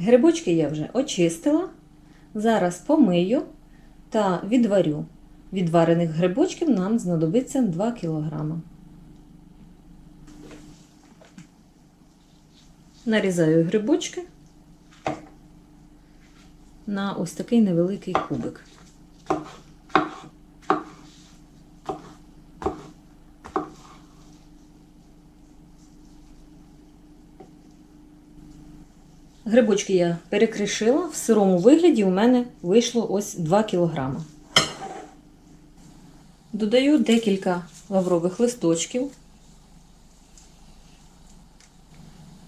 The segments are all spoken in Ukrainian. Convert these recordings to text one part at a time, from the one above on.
Грибочки я вже очистила. Зараз помию та відварю. Відварених грибочків нам знадобиться 2 кг. Нарізаю грибочки на ось такий невеликий кубик. Грибочки я перекришила. В сирому вигляді у мене вийшло ось 2 кг. Додаю декілька лаврових листочків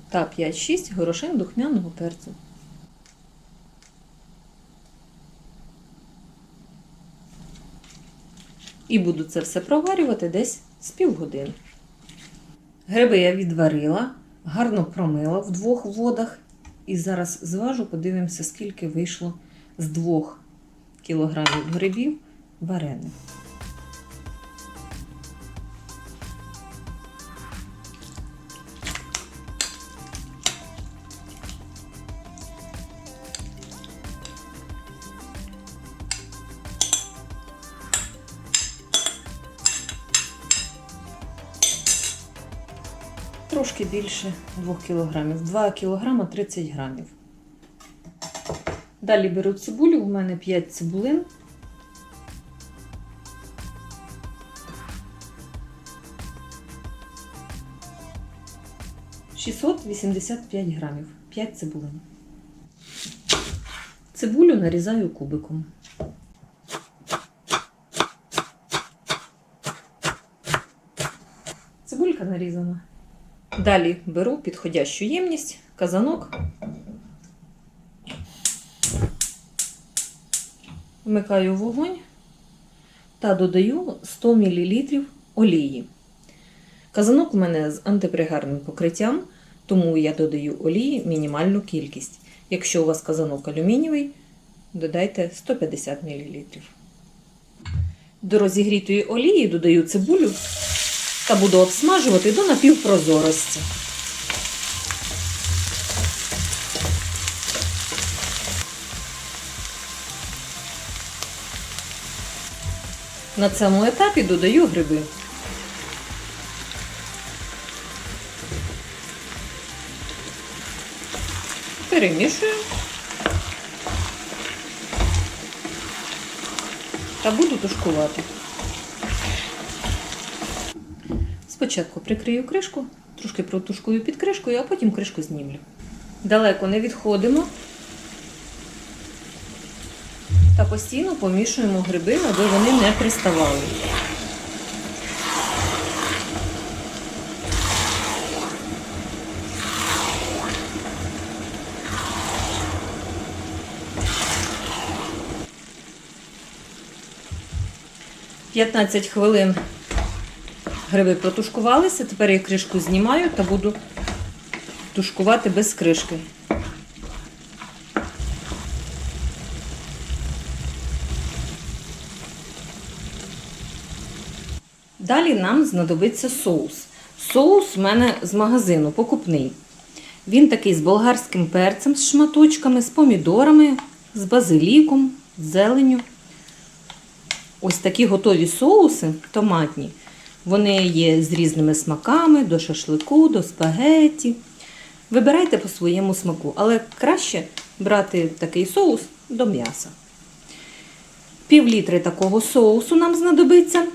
та 5-6 горошин духмяного перцю. І буду це все проварювати десь з півгодини. Гриби я відварила, гарно промила в двох водах. І зараз зважу, подивимося, скільки вийшло з 2 кілограмів грибів варених. Трошки більше 2 кілограмів. 2 кілограма 30 грамів. Далі беру цибулю, у мене 5 цибулин. Шістсот вісімдесят п'ять грамів. 5 цибулин. Цибулю нарізаю кубиком. Цибулька нарізана. Далі беру підходящу ємність, казанок. Вмикаю вогонь та додаю 100 мл олії. Казанок у мене з антипригарним покриттям, тому я додаю олії мінімальну кількість. Якщо у вас казанок алюмінієвий, додайте 150 мл. До розігрітої олії додаю цибулю та буду обсмажувати до напівпрозорості. На цьому етапі додаю гриби. Перемішую та буду тушкувати. Спочатку прикрию кришку, трошки протушкую під кришкою, а потім кришку знімлю. Далеко не відходимо та постійно помішуємо гриби, аби вони не приставали. П'ятнадцять хвилин Гриби протушкувалися, тепер я кришку знімаю та буду тушкувати без кришки. Далі нам знадобиться соус. Соус у мене з магазину покупний. Він такий з болгарським перцем, з шматочками, з помідорами, з базиліком, з зеленю. Ось такі готові соуси томатні. Вони є з різними смаками, до шашлику, до спагетті. Вибирайте по своєму смаку, але краще брати такий соус до м'яса. Пів літри такого соусу нам знадобиться.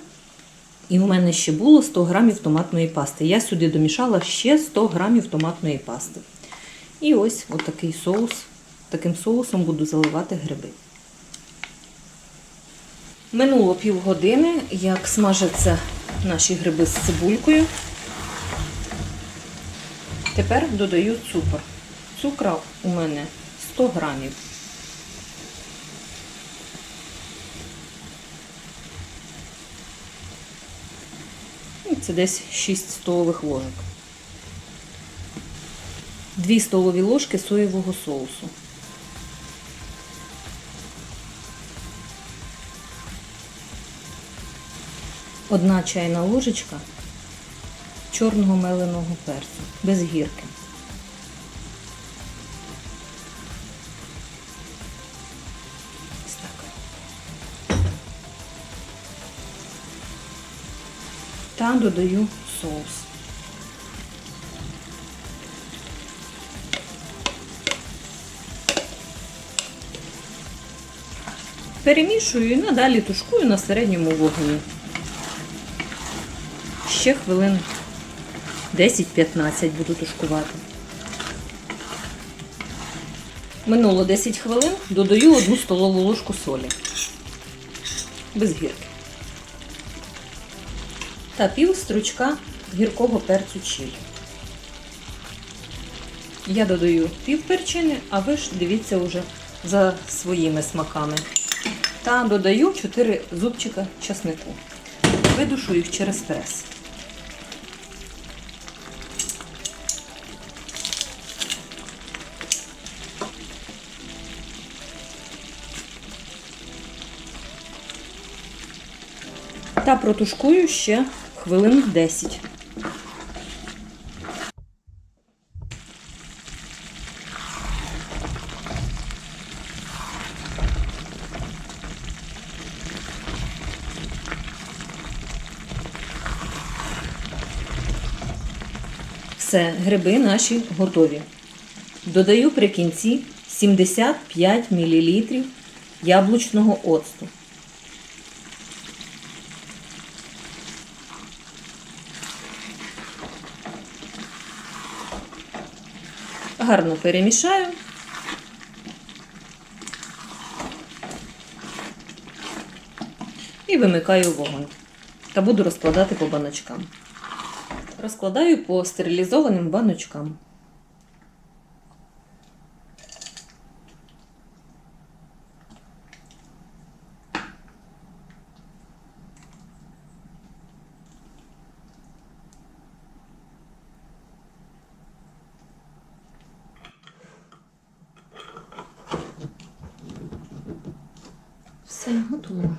І в мене ще було 100 грамів томатної пасти. Я сюди домішала ще 100 грамів томатної пасти. І ось отакий соус. Таким соусом буду заливати гриби. Минуло півгодини, як смажаться наші гриби з цибулькою. Тепер додаю цукор. Цукра у мене 100 грамів. І Це десь 6 столових ложок. 2 столові ложки соєвого соусу. 1 чайна ложечка чорного меленого перцю без гірки. Ось так. Та додаю соус. Перемішую і надалі тушкую на середньому вогні. Ще хвилин 10-15 буду тушкувати. Минуло 10 хвилин, додаю 1 столову ложку солі. Без гірки. Та пів стручка гіркого перцю чилі. Я додаю пів перчини, а ви ж дивіться уже за своїми смаками. Та додаю 4 зубчика часнику. Видушу їх через прес. Та протушкую ще хвилин 10. Все, гриби наші готові. Додаю при кінці 75 мл яблучного оцту. Гарно перемішаю. І вимикаю вогонь. Та буду розкладати по баночкам. Розкладаю по стерилізованим баночкам. Все, готово.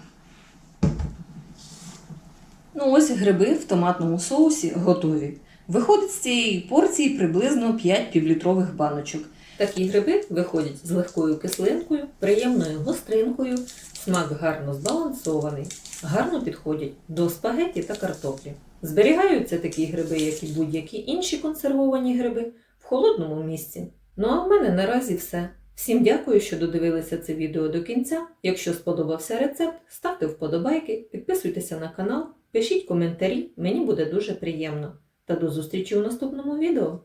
Ну, ось гриби в томатному соусі готові. Виходить з цієї порції приблизно 5 півлітрових баночок. Такі гриби виходять з легкою кислинкою, приємною гостринкою, смак гарно збалансований, гарно підходять до спагетті та картоплі. Зберігаються такі гриби, як і будь-які інші консервовані гриби, в холодному місці. Ну а в мене наразі все. Всім дякую, що додивилися це відео до кінця. Якщо сподобався рецепт, ставте вподобайки, підписуйтеся на канал, пишіть коментарі, мені буде дуже приємно. Та до зустрічі у наступному відео!